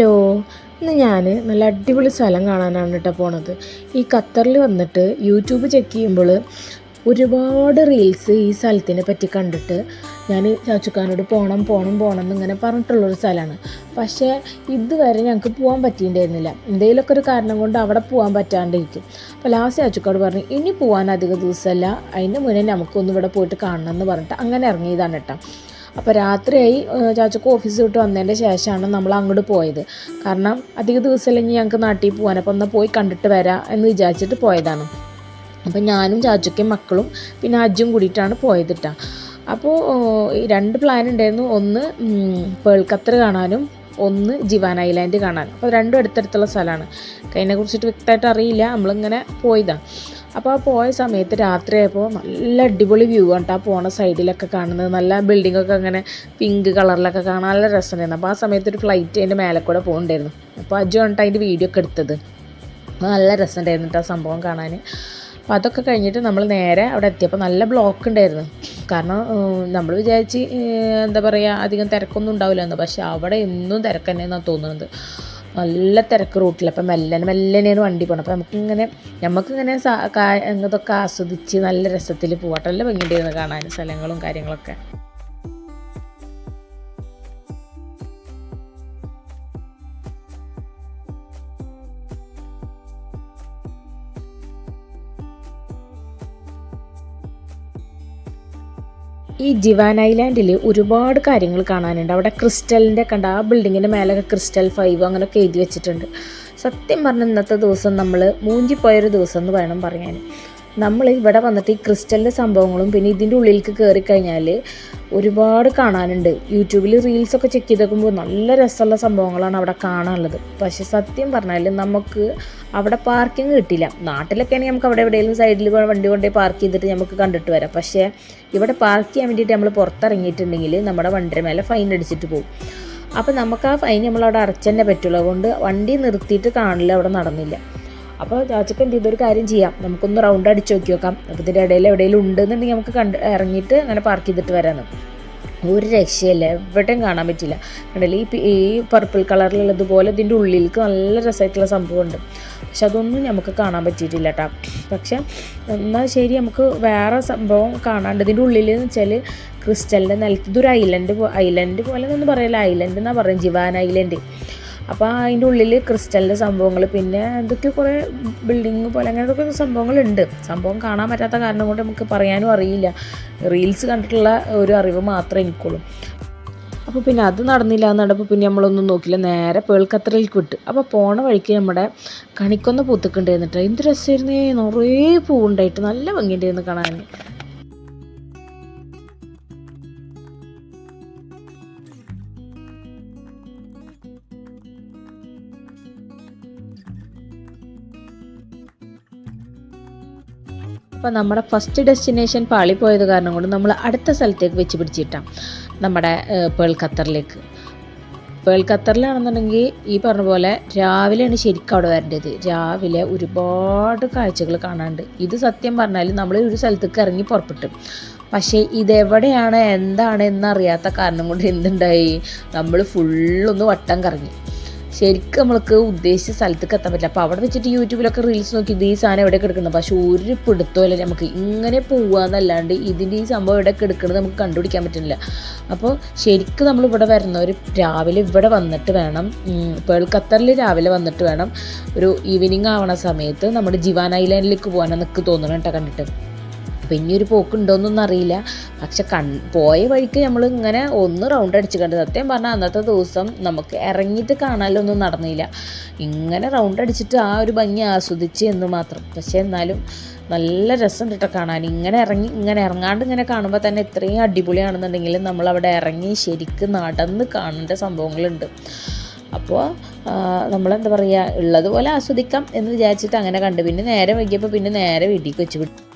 Hello. ഇന്ന് ഞാൻ നല്ല അടിപൊളി സ്ഥലം കാണാനാണ് കേട്ടോ പോണത്. ഈ ഖത്തറിൽ വന്നിട്ട് യൂട്യൂബ് ചെക്ക് ചെയ്യുമ്പോൾ ഒരുപാട് റീൽസ് ഈ സ്ഥലത്തിനെ പറ്റി കണ്ടിട്ട് ഞാൻ ചാച്ചുക്കാനോട് പോകണം പോകണം പോകണം എന്നിങ്ങനെ പറഞ്ഞിട്ടുള്ളൊരു സ്ഥലമാണ് പക്ഷേ ഇതുവരെ ഞങ്ങൾക്ക് പോകാൻ പറ്റിയിട്ടുണ്ടായിരുന്നില്ല. എന്തെങ്കിലുമൊക്കെ ഒരു കാരണം കൊണ്ട് അവിടെ പോകാൻ പറ്റാണ്ടിരിക്കും. അപ്പോൾ ലാസ്റ്റ് ചാച്ചുക്കാട് പറഞ്ഞു ഇനി പോകാൻ അധിക ദിവസമല്ല അതിന് മുന്നേ നമുക്കൊന്നും ഇവിടെ പോയിട്ട് കാണണം എന്ന് പറഞ്ഞിട്ട് അങ്ങനെ ഇറങ്ങിയതാണ് കേട്ടോ അപ്പോൾ രാത്രിയായി ചാച്ചക്ക് ഓഫീസ് വിട്ട് വന്നതിന്റെ ശേഷമാണ് നമ്മൾ അങ്ങോട്ട് പോയത്. കാരണം അധിക ദിവസമല്ലെങ്കിൽ ഞങ്ങൾക്ക് നാട്ടിൽ പോകാൻ അപ്പോൾ ഒന്ന് പോയി കണ്ടിട്ട് വരാം എന്ന് വിചാരിച്ചിട്ട് പോയതാണ്. അപ്പോൾ ഞാനും ചാച്ചക്കും മക്കളും പിന്നെ അജ്ജും കൂടിയിട്ടാണ് പോയത് കേട്ടോ അപ്പോൾ രണ്ട് പ്ലാൻ ഉണ്ടായിരുന്നു. ഒന്ന് പേൾ ഖത്തർ കാണാനും ഒന്ന് ജിവാൻ ഐലാൻഡ് കാണാൻ. അപ്പോൾ രണ്ടും അടുത്തടുത്തുള്ള സ്ഥലമാണ്. അതിനെ കുറിച്ചിട്ട് വ്യക്തമായിട്ട് അറിയില്ല. നമ്മളിങ്ങനെ പോയതാണ് അപ്പോൾ ആ പോയ സമയത്ത് രാത്രിയായപ്പോൾ നല്ല അടിപൊളി വ്യൂ ആണ് ആ പോണ സൈഡിലൊക്കെ കാണുന്നത്. നല്ല ബിൽഡിങ്ങൊക്കെ അങ്ങനെ പിങ്ക് കളറിലൊക്കെ കാണാൻ നല്ല രസമുണ്ടായിരുന്നു. അപ്പോൾ ആ സമയത്ത് ഒരു ഫ്ലൈറ്റ് അതിന്റെ മേലെ കൂടെ പോകുന്നുണ്ടായിരുന്നു അപ്പോൾ അജു കണ്ടിട്ട് അതിന്റെ വീഡിയോ ഒക്കെ എടുത്തത്. നല്ല രസമുണ്ടായിരുന്നു കേട്ടോ ആ സംഭവം കാണാൻ അപ്പോൾ അതൊക്കെ കഴിഞ്ഞിട്ട് നമ്മൾ നേരെ അവിടെ എത്തിയപ്പോൾ നല്ല ബ്ലോക്ക് ഉണ്ടായിരുന്നു. കാരണം നമ്മൾ വിചാരിച്ച് എന്താ പറയുക അധികം തിരക്കൊന്നും ഉണ്ടാവില്ല എന്ന് പക്ഷേ അവിടെ എന്നും തിരക്ക് തന്നെയെന്നാണ് തോന്നുന്നത്. നല്ല തിരക്ക് റൂട്ടിൽ അപ്പം മെല്ലനെ മെല്ലനെയാണ് വണ്ടി പോകണം അപ്പോൾ നമുക്കിങ്ങനെ നമുക്കിങ്ങനെ ഇതൊക്കെ ആസ്വദിച്ച് നല്ല രസത്തിൽ പോകട്ടെ നല്ല ഭംഗിയുണ്ടായിരുന്നു കാണാൻ സ്ഥലങ്ങളും കാര്യങ്ങളൊക്കെ. ഈ ജിവാൻ ഐലാൻഡിൽ ഒരുപാട് കാര്യങ്ങൾ കാണാനുണ്ട്. അവിടെ ക്രിസ്റ്റലിന്റെ കണ്ട ആ ബിൽഡിങ്ങിന്റെ മേലൊക്കെ ക്രിസ്റ്റൽ ഫൈവ് അങ്ങനെയൊക്കെ എഴുതി വെച്ചിട്ടുണ്ട്. സത്യം പറഞ്ഞ ഇന്നത്തെ ദിവസം നമ്മൾ മൂഞ്ചിപ്പോയൊരു ദിവസം എന്ന് വേണം പറയാൻ നമ്മൾ ഇവിടെ വന്നിട്ട് ഈ ക്രിസ്റ്റലിന്റെ സംഭവങ്ങളും പിന്നെ ഇതിന്റെ ഉള്ളിലേക്ക് കയറി കഴിഞ്ഞാൽ ഒരുപാട് കാണാനുണ്ട്. യൂട്യൂബിൽ റീൽസൊക്കെ ചെക്ക് ചെയ്ത് നോക്കുമ്പോൾ നല്ല രസമുള്ള സംഭവങ്ങളാണ് അവിടെ കാണാനുള്ളത്. പക്ഷേ സത്യം പറഞ്ഞാൽ നമുക്ക് അവിടെ പാർക്കിംഗ് കിട്ടില്ല. നാട്ടിലൊക്കെ ആണെങ്കിൽ നമുക്ക് അവിടെ എവിടെയെങ്കിലും സൈഡിൽ വണ്ടി കൊണ്ടേ പാർക്ക് ചെയ്തിട്ട് നമുക്ക് കണ്ടിട്ട് വരാം. പക്ഷേ ഇവിടെ പാർക്ക് ചെയ്യാൻ വേണ്ടിയിട്ട് നമ്മൾ പുറത്തിറങ്ങിയിട്ടുണ്ടെങ്കിൽ നമ്മുടെ വണ്ടിയുടെ മേലെ ഫൈൻ അടിച്ചിട്ട് പോകും അപ്പോൾ നമുക്ക് ആ ഫൈൻ നമ്മളവിടെ അടച്ചു തന്നെ പറ്റുള്ളൂ. അതുകൊണ്ട് വണ്ടി നിർത്തിയിട്ട് കാണില്ല അവിടെ നടന്നില്ല. അപ്പോൾ ചാച്ചക്ക് എന്ത് ചെയ്തൊരു കാര്യം ചെയ്യാം. നമുക്കൊന്ന് റൗണ്ട് അടിച്ച് നോക്കി നോക്കാം. അപ്പോൾ ഇതിന്റെ ഇടയിൽ എവിടെയെങ്കിലും ഉണ്ടെന്നുണ്ടെങ്കിൽ നമുക്ക് കണ്ട് ഇറങ്ങിയിട്ട് അങ്ങനെ പാർക്ക് ചെയ്തിട്ട് വരാമെന്ന് ഒരു രക്ഷയല്ല. എവിടെയും കാണാൻ പറ്റില്ല. കണ്ടില്ലേ? ഈ ഈ പർപ്പിൾ കളറിലുള്ളതുപോലെ ഇതിന്റെ ഉള്ളിലേക്ക് നല്ല രസമായിട്ടുള്ള സംഭവമുണ്ട്. പക്ഷെ അതൊന്നും നമുക്ക് കാണാൻ പറ്റിയിട്ടില്ല കേട്ടോ പക്ഷെ എന്നാൽ ശരി നമുക്ക് വേറെ സംഭവം കാണാണ്ട് ഇതിന്റെ ഉള്ളിൽ എന്ന് വെച്ചാൽ ക്രിസ്റ്റലിന്റെ നിലത്ത് ഇതൊരു ഐലൻഡ് ഐലൻഡ് പോലെ എന്നൊന്നും പറയില്ല. ഐലൻഡ് എന്നാണ് പറയുന്നത് ജിവാൻ ഐലൻഡ് അപ്പോൾ അതിന്റെ ഉള്ളിൽ ക്രിസ്റ്റലിന്റെ സംഭവങ്ങൾ പിന്നെ എന്തൊക്കെയോ കുറേ ബിൽഡിങ് പോലെ അങ്ങനത്തെ സംഭവങ്ങളുണ്ട്. സംഭവം കാണാൻ പറ്റാത്ത കാരണം കൊണ്ട് നമുക്ക് പറയാനും അറിയില്ല. റീൽസ് കണ്ടിട്ടുള്ള ഒരു അറിവ് മാത്രമേ എനിക്കുള്ളൂ. അപ്പോൾ പിന്നെ അത് നടന്നില്ല എന്നപ്പോൾ പിന്നെ നമ്മളൊന്നും നോക്കില്ല. നേരെ പേൾക്കത്രയിലേക്ക് വിട്ട്. അപ്പോൾ പോണ വഴിക്ക് നമ്മുടെ കണിക്കൊന്ന പൂത്തുക്കുണ്ടായിരുന്നിട്ട് എന്ത് രസമായിരുന്നേ. നിറയെ പൂവുണ്ടായിട്ട് നല്ല ഭംഗിയുണ്ടായിരുന്നു കാണാൻ. അപ്പോൾ നമ്മുടെ ഫസ്റ്റ് ഡെസ്റ്റിനേഷൻ പാളിപ്പോയത് കാരണം കൊണ്ട് നമ്മൾ അടുത്ത സ്ഥലത്തേക്ക് വെച്ച് പിടിച്ചിട്ടാം. നമ്മുടെ പേൾ ഖത്തറിലേക്ക്. പേൾ ഖത്തറിലാണെന്നുണ്ടെങ്കിൽ ഈ പറഞ്ഞ പോലെ രാവിലെയാണ് ശരിക്കും അവിടെ വരേണ്ടത്. രാവിലെ ഒരുപാട് കാഴ്ചകൾ കാണാനുണ്ട്. ഇത് സത്യം പറഞ്ഞാൽ നമ്മൾ ഒരു സ്ഥലത്തേക്ക് ഇറങ്ങി പുറപ്പെട്ടു. പക്ഷേ ഇതെവിടെയാണ് എന്താണ് എന്നറിയാത്ത കാരണം കൊണ്ട് എന്തുണ്ടായി? നമ്മൾ ഫുള്ളൊന്ന് വട്ടം കറങ്ങി. ശരിക്കും നമ്മൾക്ക് ഉദ്ദേശിച്ച സ്ഥലത്തേക്ക് എത്താൻ പറ്റില്ല. അപ്പോൾ അവിടെ വെച്ചിട്ട് യൂട്യൂബിലൊക്കെ റീൽസ് നോക്കി ഇത് ഈ സാധനം എവിടെ കിടക്കുന്നത് പക്ഷേ ഒരു പിടുത്തമല്ല നമുക്ക്. ഇങ്ങനെ പോവാന്നല്ലാണ്ട് ഇതിന്റെ ഈ സംഭവം എവിടെ കിടക്കുന്നത് നമുക്ക് കണ്ടുപിടിക്കാൻ പറ്റുന്നില്ല. അപ്പോൾ ശരിക്കും നമ്മൾ ഇവിടെ വരുന്നവർ രാവിലെ ഇവിടെ വന്നിട്ട് വേണം പേൾ ഖത്തറിൽ രാവിലെ വന്നിട്ട് വേണം ഒരു ഈവനിങ് ആവണ സമയത്ത് നമ്മുടെ ജിവാൻ ഐലാൻഡിലേക്ക് പോകാനാണ് നിൽക്ക് തോന്നണം കേട്ടോ കണ്ടിട്ട്. അപ്പം ഇനി ഒരു പോക്ക് അറിയില്ല. പക്ഷെ കൺ പോയ വഴിക്ക് നമ്മൾ ഇങ്ങനെ ഒന്ന് റൗണ്ട് അടിച്ച് കണ്ട് സത്യം പറഞ്ഞാൽ അന്നത്തെ ദിവസം നമുക്ക് ഇറങ്ങിയിട്ട് കാണാനൊന്നും നടന്നില്ല. ഇങ്ങനെ റൗണ്ട് അടിച്ചിട്ട് ആ ഒരു ഭംഗി ആസ്വദിച്ച് എന്ന് മാത്രം. പക്ഷെ എന്നാലും നല്ല രസം കാണാൻ. ഇങ്ങനെ ഇറങ്ങി ഇങ്ങനെ ഇറങ്ങാണ്ട് ഇങ്ങനെ കാണുമ്പോൾ തന്നെ ഇത്രയും അടിപൊളിയാണെന്നുണ്ടെങ്കിൽ നമ്മൾ അവിടെ ഇറങ്ങി ശരിക്കും നടന്ന് കാണേണ്ട സംഭവങ്ങളുണ്ട്. അപ്പോൾ നമ്മളെന്താ പറയുക ഉള്ളതുപോലെ ആസ്വദിക്കാം എന്ന് വിചാരിച്ചിട്ട് അങ്ങനെ കണ്ടു. പിന്നെ നേരെ വൈകിയപ്പോൾ പിന്നെ നേരെ വീട്ടിലേക്ക് വെച്ച് വിട്ടു.